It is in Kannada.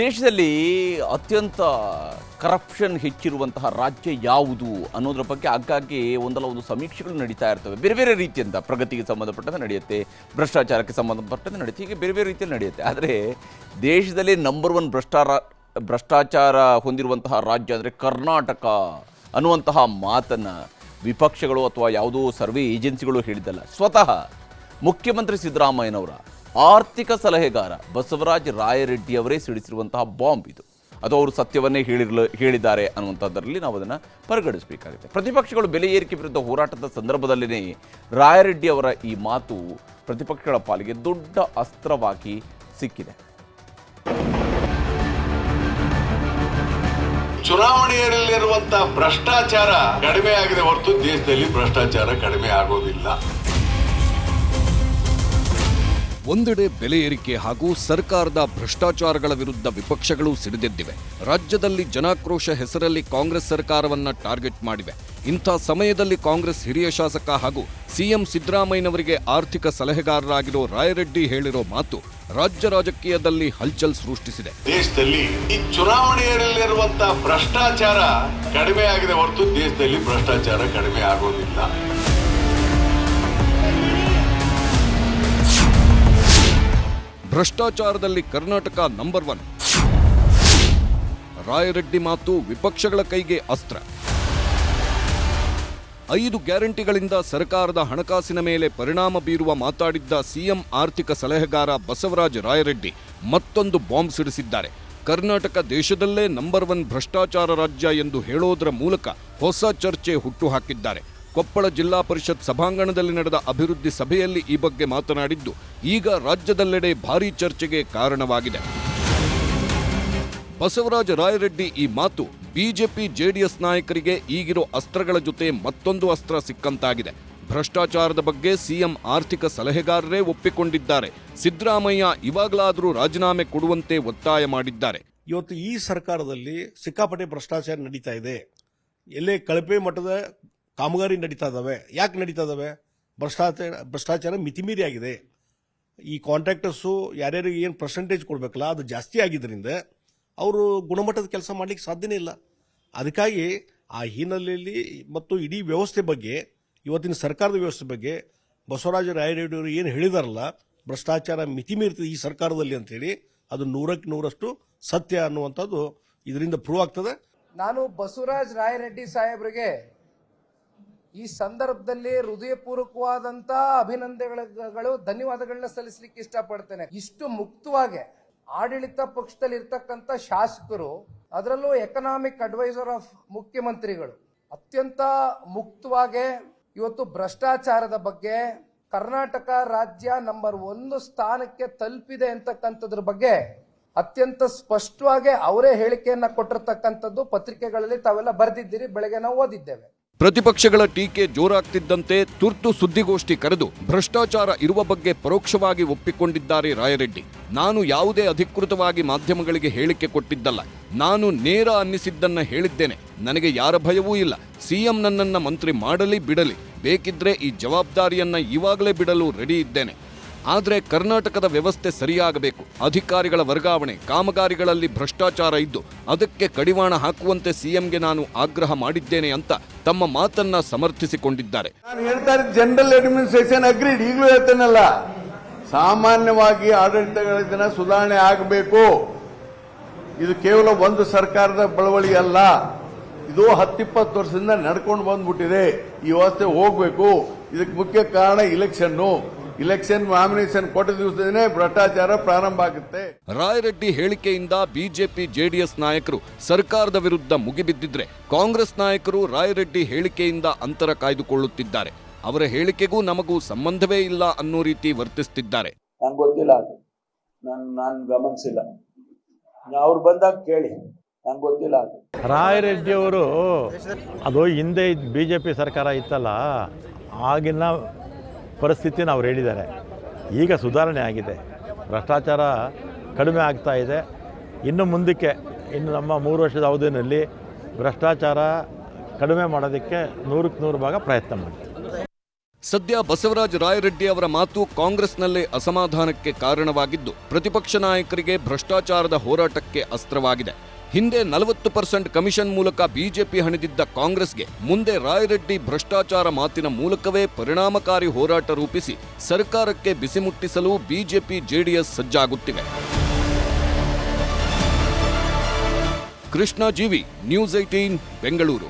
ದೇಶದಲ್ಲಿ ಅತ್ಯಂತ ಕರಪ್ಷನ್ ಹೆಚ್ಚಿರುವಂತಹ ರಾಜ್ಯ ಯಾವುದು ಅನ್ನೋದ್ರ ಬಗ್ಗೆ ಆಗಾಗ್ಗೆ ಒಂದಲ್ಲ ಒಂದು ಸಮೀಕ್ಷೆಗಳು ನಡೀತಾ ಇರ್ತವೆ. ಬೇರೆ ಬೇರೆ ರೀತಿಯಿಂದ ಪ್ರಗತಿಗೆ ಸಂಬಂಧಪಟ್ಟಂತೆ ನಡೆಯುತ್ತೆ, ಭ್ರಷ್ಟಾಚಾರಕ್ಕೆ ಸಂಬಂಧಪಟ್ಟಂತೆ ನಡೆಯುತ್ತೆ, ಹೀಗೆ ಬೇರೆ ಬೇರೆ ರೀತಿಯಲ್ಲಿ ನಡೆಯುತ್ತೆ. ಆದರೆ ದೇಶದಲ್ಲಿ ನಂಬರ್ ಒನ್ ಭ್ರಷ್ಟಾರ, ಭ್ರಷ್ಟಾಚಾರ ಹೊಂದಿರುವಂತಹ ರಾಜ್ಯ ಅಂದರೆ ಕರ್ನಾಟಕ ಅನ್ನುವಂತಹ ಮಾತನ್ನು ವಿಪಕ್ಷಗಳು ಅಥವಾ ಯಾವುದೋ ಸರ್ವೆ ಏಜೆನ್ಸಿಗಳು ಹೇಳಿದ್ದಲ್ಲ. ಸ್ವತಃ ಮುಖ್ಯಮಂತ್ರಿ ಸಿದ್ದರಾಮಯ್ಯನವರ ಆರ್ಥಿಕ ಸಲಹೆಗಾರ ಬಸವರಾಜ್ ರಾಯರೆಡ್ಡಿಯವರೇ ಸಿಡಿಸಿರುವಂತಹ ಬಾಂಬ್ ಇದು. ಅದು ಅವರು ಸತ್ಯವನ್ನೇ ಹೇಳಿರ್ಲ, ಹೇಳಿದ್ದಾರೆ ಅನ್ನುವಂಥದ್ದರಲ್ಲಿ ನಾವು ಅದನ್ನು ಪರಿಗಣಿಸಬೇಕಾಗುತ್ತೆ. ಪ್ರತಿಪಕ್ಷಗಳು ಬೆಲೆ ಏರಿಕೆ ವಿರುದ್ಧ ಹೋರಾಟದ ಸಂದರ್ಭದಲ್ಲಿನೇ ರಾಯರೆಡ್ಡಿ ಅವರ ಈ ಮಾತು ಪ್ರತಿಪಕ್ಷಗಳ ಪಾಲಿಗೆ ದೊಡ್ಡ ಅಸ್ತ್ರವಾಗಿ ಸಿಕ್ಕಿದೆ. ಚುನಾವಣೆಯಲ್ಲಿರುವಂತಹ ಭ್ರಷ್ಟಾಚಾರ ಕಡಿಮೆ ಆಗಿದೆ ಹೊರತು ದೇಶದಲ್ಲಿ ಭ್ರಷ್ಟಾಚಾರ ಕಡಿಮೆ ಆಗೋದಿಲ್ಲ. ಒಂದೆಡೆ ಬೆಲೆ ಏರಿಕೆ ಹಾಗೂ ಸರ್ಕಾರದ ಭ್ರಷ್ಟಾಚಾರಗಳ ವಿರುದ್ಧ ವಿಪಕ್ಷಗಳು ಸಿಡಿದೆದ್ದಿವೆ. ರಾಜ್ಯದಲ್ಲಿ ಜನಾಕ್ರೋಶ ಹೆಸರಲ್ಲಿ ಕಾಂಗ್ರೆಸ್ ಸರ್ಕಾರವನ್ನ ಟಾರ್ಗೆಟ್ ಮಾಡಿವೆ. ಇಂಥ ಸಮಯದಲ್ಲಿ ಕಾಂಗ್ರೆಸ್ ಹಿರಿಯ ಶಾಸಕ ಹಾಗೂ ಸಿಎಂ ಸಿದ್ದರಾಮಯ್ಯನವರಿಗೆ ಆರ್ಥಿಕ ಸಲಹೆಗಾರರಾಗಿರೋ ರಾಯರೆಡ್ಡಿ ಹೇಳಿರೋ ಮಾತು ರಾಜ್ಯ ರಾಜಕೀಯದಲ್ಲಿ ಹಲ್ಚಲ್ ಸೃಷ್ಟಿಸಿದೆ. ದೇಶದಲ್ಲಿ ಈ ಚುನಾವಣೆಯಲ್ಲಿರುವಂತಹ ಭ್ರಷ್ಟಾಚಾರ ಕಡಿಮೆ ಆಗಿದೆ ಹೊರತು ದೇಶದಲ್ಲಿ ಭ್ರಷ್ಟಾಚಾರ ಕಡಿಮೆ ಆಗೋದಿಲ್ಲ. ಭ್ರಷ್ಟಾಚಾರದಲ್ಲಿ ಕರ್ನಾಟಕ ನಂಬರ್ ಒನ್ ರಾಯರೆಡ್ಡಿ ಮಾತು ವಿಪಕ್ಷಗಳ ಕೈಗೆ ಅಸ್ತ್ರ. ಐದು ಗ್ಯಾರಂಟಿಗಳಿಂದ ಸರ್ಕಾರದ ಹಣಕಾಸಿನ ಮೇಲೆ ಪರಿಣಾಮ ಬೀರುವ ಮಾತಾಡಿದ್ದ ಸಿಎಂ ಆರ್ಥಿಕ ಸಲಹೆಗಾರ ಬಸವರಾಜ ರಾಯರೆಡ್ಡಿ ಮತ್ತೊಂದು ಬಾಂಬ್ ಸಿಡಿಸಿದ್ದಾರೆ. ಕರ್ನಾಟಕ ದೇಶದಲ್ಲೇ ನಂಬರ್ ಒನ್ ಭ್ರಷ್ಟಾಚಾರ ರಾಜ್ಯ ಎಂದು ಹೇಳೋದರ ಮೂಲಕ ಹೊಸ ಚರ್ಚೆ ಹುಟ್ಟುಹಾಕಿದ್ದಾರೆ ಕೊಪ್ಪಳ ಜಿಲ್ಲಾ ಪರಿಷತ್ ಸಭಾಂಗಣದಲ್ಲಿ ನಡೆದ ಅಭಿವೃದ್ಧಿ ಸಭೆಯಲ್ಲಿ ಈ ಬಗ್ಗೆ ಮಾತನಾಡಿದ್ದು, ಈಗ ರಾಜ್ಯದಲ್ಲೆಡೆ ಭಾರೀ ಚರ್ಚೆಗೆ ಕಾರಣವಾಗಿದೆ. ಬಸವರಾಜ ರಾಯರೆಡ್ಡಿ ಈ ಮಾತು ಬಿಜೆಪಿ ಜೆಡಿಎಸ್ ನಾಯಕರಿಗೆ ಈಗಿರೋ ಅಸ್ತ್ರಗಳ ಜೊತೆ ಮತ್ತೊಂದು ಅಸ್ತ್ರ ಸಿಕ್ಕಂತಾಗಿದೆ. ಭ್ರಷ್ಟಾಚಾರದ ಬಗ್ಗೆ ಸಿಎಂ ಆರ್ಥಿಕ ಸಲಹೆಗಾರರೇ ಒಪ್ಪಿಕೊಂಡಿದ್ದಾರೆ. ಸಿದ್ದರಾಮಯ್ಯ ಇವಾಗಲಾದರೂ ರಾಜೀನಾಮೆ ಕೊಡುವಂತೆ ಒತ್ತಾಯ ಮಾಡಿದ್ದಾರೆ. ಇವತ್ತು ಈ ಸರ್ಕಾರದಲ್ಲಿ ಸಿಕ್ಕಾಪಟ್ಟೆ ಭ್ರಷ್ಟಾಚಾರ ನಡೀತಾ ಇದೆ. ಎಲ್ಲೇ ಕಳಪೆ ಮಟ್ಟದ ಕಾಮಗಾರಿ ನಡೀತಾ ಇದ್ದಾವೆ ಯಾಕೆ ನಡೀತಾ ಇದ್ದಾವೆ ಭ್ರಷ್ಟಾಚಾರ ಭ್ರಷ್ಟಾಚಾರ ಮಿತಿಮೀರಿ ಆಗಿದೆ. ಈ ಕಾಂಟ್ರಾಕ್ಟರ್ಸು ಯಾರ್ಯಾರಿಗೆ ಏನು ಪರ್ಸೆಂಟೇಜ್ ಕೊಡಬೇಕಲ್ಲ, ಅದು ಜಾಸ್ತಿ ಆಗಿದ್ದರಿಂದ ಅವರು ಗುಣಮಟ್ಟದ ಕೆಲಸ ಮಾಡಲಿಕ್ಕೆ ಸಾಧ್ಯನೇ ಇಲ್ಲ. ಅದಕ್ಕಾಗಿ ಆ ಹಿನ್ನೆಲೆಯಲ್ಲಿ ಮತ್ತು ಇಡೀ ವ್ಯವಸ್ಥೆ ಬಗ್ಗೆ, ಇವತ್ತಿನ ಸರ್ಕಾರದ ವ್ಯವಸ್ಥೆ ಬಗ್ಗೆ ಬಸವರಾಜ ರಾಯರೆಡ್ಡಿ ಅವರು ಏನು ಹೇಳಿದಾರಲ್ಲ, ಭ್ರಷ್ಟಾಚಾರ ಮಿತಿ ಮೀರ್ತದೆ ಈ ಸರ್ಕಾರದಲ್ಲಿ ಅಂತೇಳಿ, ಅದು ನೂರಕ್ಕೆ ನೂರಷ್ಟು ಸತ್ಯ ಅನ್ನುವಂಥದ್ದು ಇದರಿಂದ ಪ್ರೂವ್ ಆಗ್ತದೆ. ನಾನು ಬಸವರಾಜ ರಾಯರೆಡ್ಡಿ ಸಾಹೇಬ್ರಿಗೆ ಈ ಸಂದರ್ಭದಲ್ಲಿ ಹೃದಯಪೂರ್ವಕವಾದಂತ ಅಭಿನಂದನೆಗಳು, ಧನ್ಯವಾದಗಳನ್ನ ಸಲ್ಲಿಸಲಿಕ್ಕೆ ಇಷ್ಟಪಡ್ತೇನೆ. ಇಷ್ಟು ಮುಕ್ತವಾಗಿ ಆಡಳಿತ ಪಕ್ಷದಲ್ಲಿ ಇರ್ತಕ್ಕಂಥ ಶಾಸಕರು, ಅದರಲ್ಲೂ ಎಕನಾಮಿಕ್ ಅಡ್ವೈಸರ್ ಆಫ್ ಮುಖ್ಯಮಂತ್ರಿಗಳು, ಅತ್ಯಂತ ಮುಕ್ತವಾಗಿ ಇವತ್ತು ಭ್ರಷ್ಟಾಚಾರದ ಬಗ್ಗೆ, ಕರ್ನಾಟಕ ರಾಜ್ಯ ನಂಬರ್ ಒಂದು ಸ್ಥಾನಕ್ಕೆ ತಲುಪಿದೆ ಅಂತಕ್ಕಂಥದ್ರ ಬಗ್ಗೆ ಅತ್ಯಂತ ಸ್ಪಷ್ಟವಾಗಿ ಅವರೇ ಹೇಳಿಕೆಯನ್ನ ಕೊಟ್ಟಿರ್ತಕ್ಕಂಥದ್ದು ಪತ್ರಿಕೆಗಳಲ್ಲಿ ತಾವೆಲ್ಲ ಬರೆದಿದ್ದೀರಿ, ಬೆಳಗ್ಗೆ ನಾವು ಓದಿದ್ದೇವೆ. ಪ್ರತಿಪಕ್ಷಗಳ ಟೀಕೆ ಜೋರಾಗ್ತಿದ್ದಂತೆ ತುರ್ತು ಸುದ್ದಿಗೋಷ್ಠಿ ಕರೆದು ಭ್ರಷ್ಟಾಚಾರ ಇರುವ ಬಗ್ಗೆ ಪರೋಕ್ಷವಾಗಿ ಒಪ್ಪಿಕೊಂಡಿದ್ದಾರೆ ರಾಯರೆಡ್ಡಿ. ನಾನು ಯಾವುದೇ ಅಧಿಕೃತವಾಗಿ ಮಾಧ್ಯಮಗಳಿಗೆ ಹೇಳಿಕೆ ಕೊಟ್ಟಿದ್ದಲ್ಲ. ನಾನು ನೇರ ಅನ್ನಿಸಿದ್ದನ್ನ ಹೇಳಿದ್ದೇನೆ. ನನಗೆ ಯಾರ ಭಯವೂ ಇಲ್ಲ. ಸಿಎಂ ನನ್ನನ್ನ ಮಂತ್ರಿ ಮಾಡಲಿ ಬಿಡಲಿ. ಬೇಕಿದ್ರೆ ಈ ಜವಾಬ್ದಾರಿಯನ್ನ ಇವಾಗಲೇ ಬಿಡಲು ರೆಡಿ ಇದ್ದೇನೆ. ಆದರೆ ಕರ್ನಾಟಕದ ವ್ಯವಸ್ಥೆ ಸರಿಯಾಗಬೇಕು. ಅಧಿಕಾರಿಗಳ ವರ್ಗಾವಣೆ, ಕಾಮಗಾರಿಗಳಲ್ಲಿ ಭ್ರಷ್ಟಾಚಾರ ಇದ್ದು, ಅದಕ್ಕೆ ಕಡಿವಾಣ ಹಾಕುವಂತೆ ಸಿಎಂಗೆ ನಾನು ಆಗ್ರಹ ಮಾಡಿದ್ದೇನೆ ಅಂತ ತಮ್ಮ ಮಾತನ್ನ ಸಮರ್ಥಿಸಿಕೊಂಡಿದ್ದಾರೆ. ನಾನು ಹೇಳ್ತಾ ಜನರಲ್ ಅಡ್ಮಿನಿಸ್ಟ್ರೇಷನ್ ಅಗ್ರೀಡ್ ಈಗಲೂ ಹೇಳ್ತೇನಲ್ಲ, ಸಾಮಾನ್ಯವಾಗಿ ಆಡಳಿತಗಳ ಸುಧಾರಣೆ ಆಗಬೇಕು. ಇದು ಕೇವಲ ಒಂದು ಸರ್ಕಾರದ ಬಳವಳಿ ಅಲ್ಲ, ಇದು ಹತ್ತಿಪ್ಪತ್ತು ವರ್ಷದಿಂದ ನಡ್ಕೊಂಡು ಬಂದ್ಬಿಟ್ಟಿದೆ. ಈ ವ್ಯವಸ್ಥೆ ಹೋಗ್ಬೇಕು. ಇದಕ್ಕೆ ಮುಖ್ಯ ಕಾರಣ ಇಲೆಕ್ಷನ್ನು ಇಲೆಕ್ಷನ್ ನಾಮಿನೇಷನ್ ಕೊಟ್ಟ ದಿವಸದಿಂದನೇ ಭ್ರಷ್ಟಾಚಾರ ಪ್ರಾರಂಭ ಆಗುತ್ತೆ. ರಾಯರೆಡ್ಡಿ ಹೇಳಿಕೆಯಿಂದ ಬಿಜೆಪಿ ಜೆಡಿಎಸ್ ನಾಯಕರು ಸರ್ಕಾರದ ವಿರುದ್ಧ ಮುಗಿಬಿದ್ದಿದ್ರೆ ಕಾಂಗ್ರೆಸ್ ನಾಯಕರು ರಾಯರೆಡ್ಡಿ ಹೇಳಿಕೆಯಿಂದ ಅಂತರ ಕಾಯ್ದುಕೊಳ್ಳುತ್ತಿದ್ದಾರೆ. ಅವರ ಹೇಳಿಕೆಗೂ ನಮಗೂ ಸಂಬಂಧವೇ ಇಲ್ಲ ಅನ್ನೋ ರೀತಿ ವರ್ತಿಸುತ್ತಿದ್ದಾರೆ ನಂಗೆ ಗೊತ್ತಿಲ್ಲ ಅದು. ನಾನು ನಾನು ಗಮನಿಸಿಲ್ಲ. ಅವ್ರು ಬಂದಾಗ ಕೇಳಿ. ನಂಗೆ ಗೊತ್ತಿಲ್ಲ ಅದು. ರಾಯರೆಡ್ಡಿಯವರು ಅದು ಹಿಂದೆ ಬಿ ಜೆ ಪಿ ಸರ್ಕಾರ ಇತ್ತಲ್ಲ ಆಗಿನ ಪರಿಸ್ಥಿತಿನ ಅವ್ರು ಹೇಳಿದ್ದಾರೆ. ಈಗ ಸುಧಾರಣೆ ಆಗಿದೆ. ಭ್ರಷ್ಟಾಚಾರ ಕಡಿಮೆ ಆಗ್ತಾ ಇದೆ. ಇನ್ನು ಮುಂದಕ್ಕೆ, ಇನ್ನು ನಮ್ಮ ಮೂರು ವರ್ಷದ ಅವಧಿಯಲ್ಲಿ ಭ್ರಷ್ಟಾಚಾರ ಕಡಿಮೆ ಮಾಡೋದಕ್ಕೆ ನೂರಕ್ಕೆ ನೂರು ಭಾಗ ಪ್ರಯತ್ನ ಮಾಡ್ತೀವಿ ಸದ್ಯ ಬಸವರಾಜ ರಾಯರೆಡ್ಡಿ ಅವರ ಮಾತು ಕಾಂಗ್ರೆಸ್ನಲ್ಲಿ ಅಸಮಾಧಾನಕ್ಕೆ ಕಾರಣವಾಗಿದ್ದು, ಪ್ರತಿಪಕ್ಷ ನಾಯಕರಿಗೆ ಭ್ರಷ್ಟಾಚಾರದ ಹೋರಾಟಕ್ಕೆ ಅಸ್ತ್ರವಾಗಿದೆ. ಹಿಂದೆ ನಲವತ್ತು ಪರ್ಸೆಂಟ್ ಕಮಿಷನ್ ಮೂಲಕ ಬಿಜೆಪಿ ಹಣಿದಿದ್ದ ಕಾಂಗ್ರೆಸ್ಗೆ ಮುಂದೆ ರಾಯರೆಡ್ಡಿ ಭ್ರಷ್ಟಾಚಾರ ಮಾತಿನ ಮೂಲಕವೇ ಪರಿಣಾಮಕಾರಿ ಹೋರಾಟ ರೂಪಿಸಿ ಸರ್ಕಾರಕ್ಕೆ ಬಿಸಿ ಮುಟ್ಟಿಸಲು ಬಿಜೆಪಿ ಜೆಡಿಎಸ್ ಸಜ್ಜಾಗುತ್ತಿವೆ. ಕೃಷ್ಣ ಜೀವಿ, ನ್ಯೂಸ್ ಏಟೀನ್ ಬೆಂಗಳೂರು.